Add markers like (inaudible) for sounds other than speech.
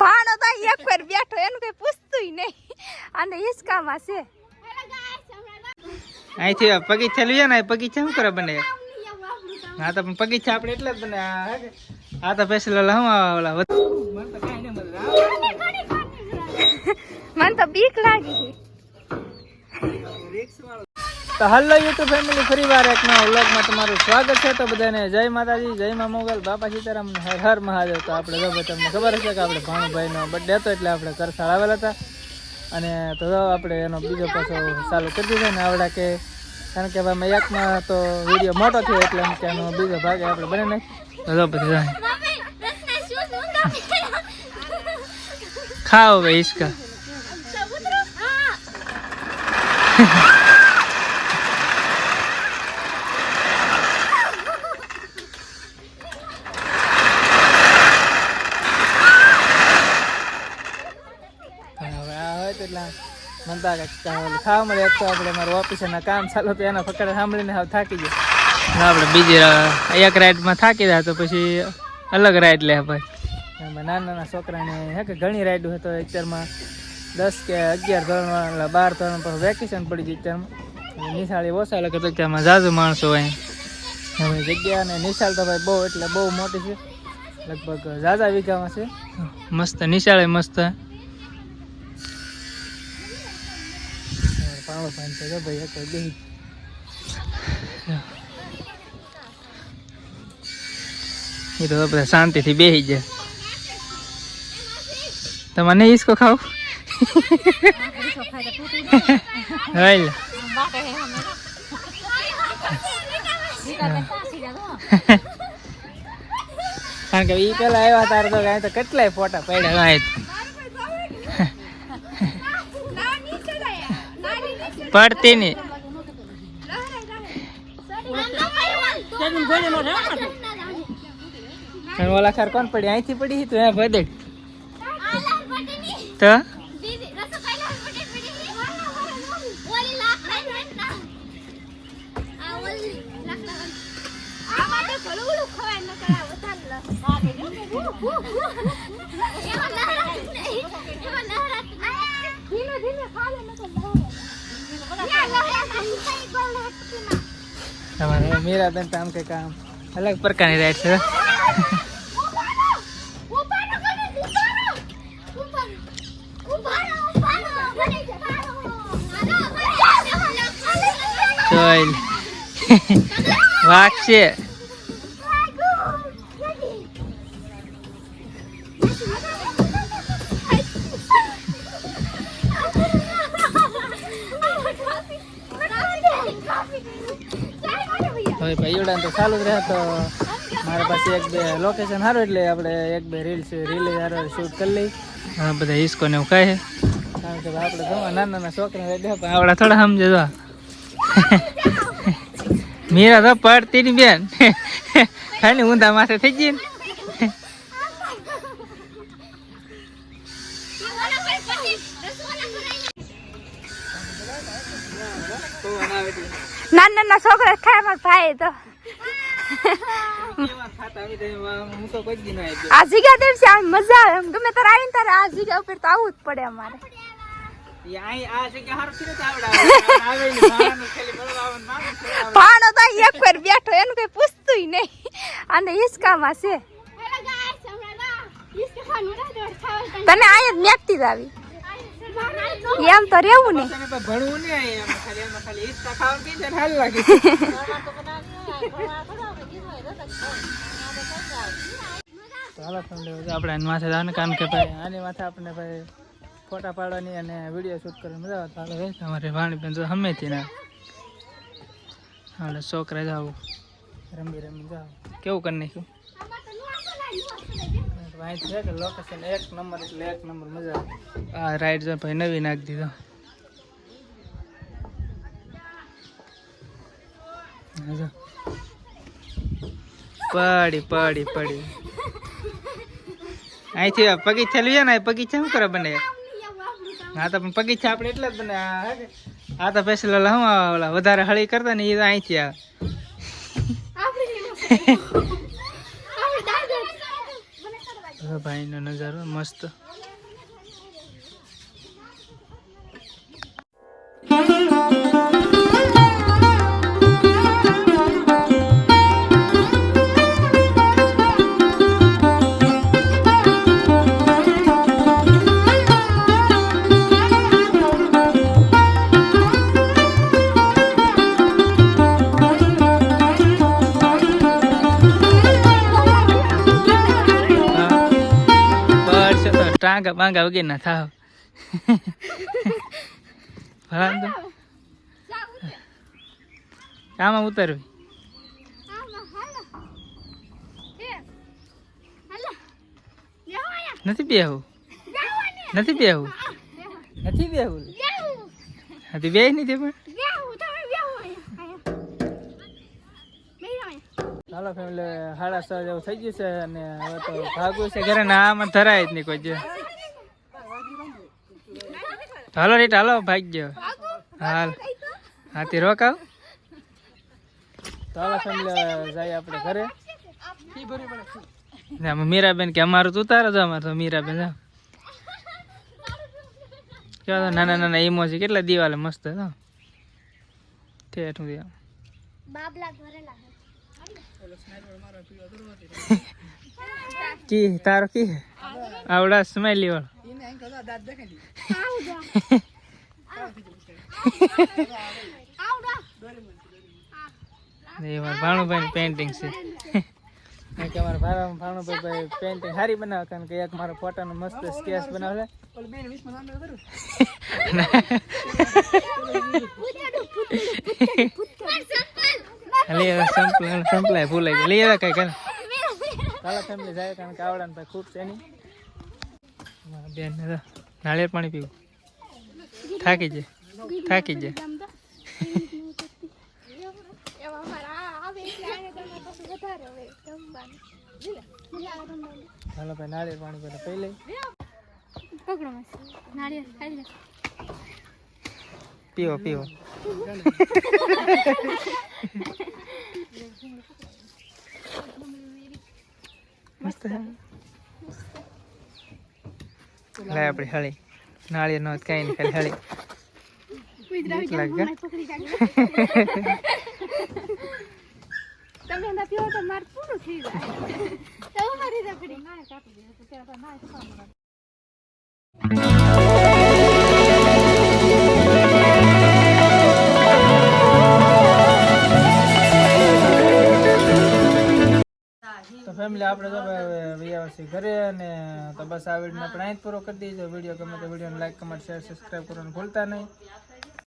ભાણો તો એક વાર બેઠો એનું કઈ પૂછતું નહીં. અને હિસકામાં છે અહીંથી બગીચા લઈએ ને બગીચા શું કરે બને? હા તો પગીચા બગીચા આપણે એટલે જ બને આ તો પેસલ હું ઓલા વધ-. મને તો બીક લાગી. તો હલો યુટ્યુબ ફેમિલી ફરી વાર એક નવા વ્લોગમાં તમારું સ્વાગત છે. તો બધાને જય માતાજી જય મા મોગલ બાપા સીતારામ હર હર મહાદેવ. તો આપણે જો તમને ખબર હશે કે આપણે ભાણુભાઈનો બર્થડે હતો એટલે આપણે કરસાળ આવેલા હતા. અને તો આપણે એનો બીજો પાછો ચાલુ કરી દીધો ને આવડા કે કારણ કે ભાઈ એકમાં તો વીડિયો મોટો થયો એટલે એમ કે એનો બીજો ભાગ આપણે બને નાખી તો પછી ખાઓ ભાઈ ઈસકા પણ હવે આ હોય તો એટલે મનતા કાકા ખાવા મળે એક તો આપણે મારું ઓફિસના કામ ચાલુ તો એના ફકડ સાંભળીને હાવ થાકી ગયો. આપણે બીજી એક રાઈડમાં થાકી જાય તો પછી અલગ રાઈડ લે ભાઈ. નાના નાના છોકરાને હે કે ઘણી રાઈડો હતો અત્યારમાં દસ કે અગિયાર ધોરણ એટલે બાર ધોરણ પર વેકેશન પડી ગયું અત્યારમાં. નિશાળી ઓછા તો અત્યારમાં ઝાઝુ માણસો હોય. હવે જગ્યા અને નિશાળ તો ભાઈ બહુ એટલે બહુ મોટી છે. લગભગ ઝાઝા વીઘામાં છે. મસ્ત નિશાળે મસ્ત. પાણી તો જો ભાઈ એક બેહી. એ તો બધા શાંતિથી બેસી જાય તમને ઈસકો ખાવ? કારણ કે ઈ પેલા આવ્યા તાર તો કાંઈ તો કેટલાય ફોટા પડ્યા. પડતી નહીં. ઓલા ખાર કોણ પડી? અહીંથી પડી તો હે ભદેડ તો? તમારે મીરાબેન તો આમ કે કામ અલગ પ્રકારની રાઈડ છે ચોલ વાગશે હવે ભાઈઓડા તો ચાલુ જ રહ્યા તો મારા પાસે એક બે લોકેશન સારું એટલે આપણે એક બે રીલ્સ રીલ સારો શૂટ કરી લઈ. હા બધા હિસ્કો ને એવું કહે કારણ કે આપણે જો નાના નાના છોકરા પણ આવડા થોડા સમજે જો. મીરા તો પડતી ની બેન. ખાલી ઊંધા માથે થઈ ગઈ ને. નાના નાના છોકરા ખાય મારા ભાઈ તો. હું તો કોઈ આ જગ્યા દિવસે આમ મજા આવે એમ. ગમે તારે આવીને તારે આ જગ્યા ઉપર તો આવવું જ પડે અમારે. ભાણો તો એક વાર બેઠો એનું કઈ પૂછતું નહીં. અને હિસકામાં છે. તને અહીંયા જ મેકતી જ આવી. એમ તો રહેવું ને. ભણવું ને હવે આપણે માથે જવાનું કામ કે ભાઈ આની માથે આપણે ભાઈ ફોટા પાડવાની અને વીડિયો શૂટ કરવાની. મજા આવે ચાલો ભાઈ તમારે વાણીબેન તો હમેથી ના. હાલો છોકરા જાવ રમી રમી જાવ કેવું કરી નાખ્યું? અહીં છે કે લોકેશન એક નંબર એટલે એક નંબર મજા આ રાઈડ જો ભાઈ નવી નાખી દીધો. પડી પડી પડી. અહીંથી બગીચા લઈએ ને બગીચા શું કરે બને? હા તો પણ બગીચા આપણે એટલે જ બને આ તો પેસલ ઓલા શું ઓલા વધારે હળી કરતા ને એ તો અહીંથી આવે. भाइ नो मस्त। ટાંગા બાંગા વગેરે ના થાવ ભલા તો આમાં ઉતરવી નથી બેહવું નથી બેહવું નથી બેહવું હતી બે નહીં તે પણ ચાલો ફેમિલી સાડા છ જેવું થઈ ગયું છે અને હવે તો ભાગવું છે ઘરે ને આમાં ધરાય જ નહીં કોઈ જે. હાલો રેટ, હાલો, ભાગ ગયો. હાલ. હાથી રોકાવ. ચાલો ફેમિલી જાય આપણે ઘરે. ના મીરાબેન કે અમારું તું ઉતારો છો અમારે તો મીરાબેન જાઓ કેવા તો નાના નાના ઇમોજી કેટલા દિવાલે મસ્ત હતા ઠેઠું દે બાબલા ભરેલા કી તારો કી આવડા સ્માઈલી વાળો. ભાણુભાઈ પેઇન્ટિંગ છે. કે મારા ભાણા ભાણુભાઈ ભાઈ પેઇન્ટિંગ સારી બનાવે કારણ કે એક મારો ફોટાનો મસ્ત સ્કેચ બનાવે (laughs) (laughs) લઈ આવે સંપલા સંપલાય ભૂલાઈ ગયા લઈ આવે કઈ કરે. ફેમિલી જાય કારણ કે આવડા ભાઈ ખૂબ છે નહીં. બેન નાળિયેર પાણી પીવું. થાકી જાય. થાકી જાય. ચાલો ભાઈ નાળિયેર પાણી પહેલા પી લઈ. પકડો નાળિયેર ખાઈ લે પીવો. પીવો મસ્ત. લાય આપણી હળી. નાળિયેર નો કઈ નહીં ખાલી હળી. તમે એના પીવો તો માર પૂરું થઈ જાય તો મારી રખડી ના કાપી દે તો ત્યાં ના તો ફેમિલી, આપણે તો વિયા ઘરે અને તો બસ આ વીડિયો આપણે અહીં પૂરો કરી દઈએ. વીડિયો ગમે તો વિડીયોને લાઈક કમેન્ટ શેર સબસ્ક્રાઈબ કરવાનું ભૂલતા નહીં.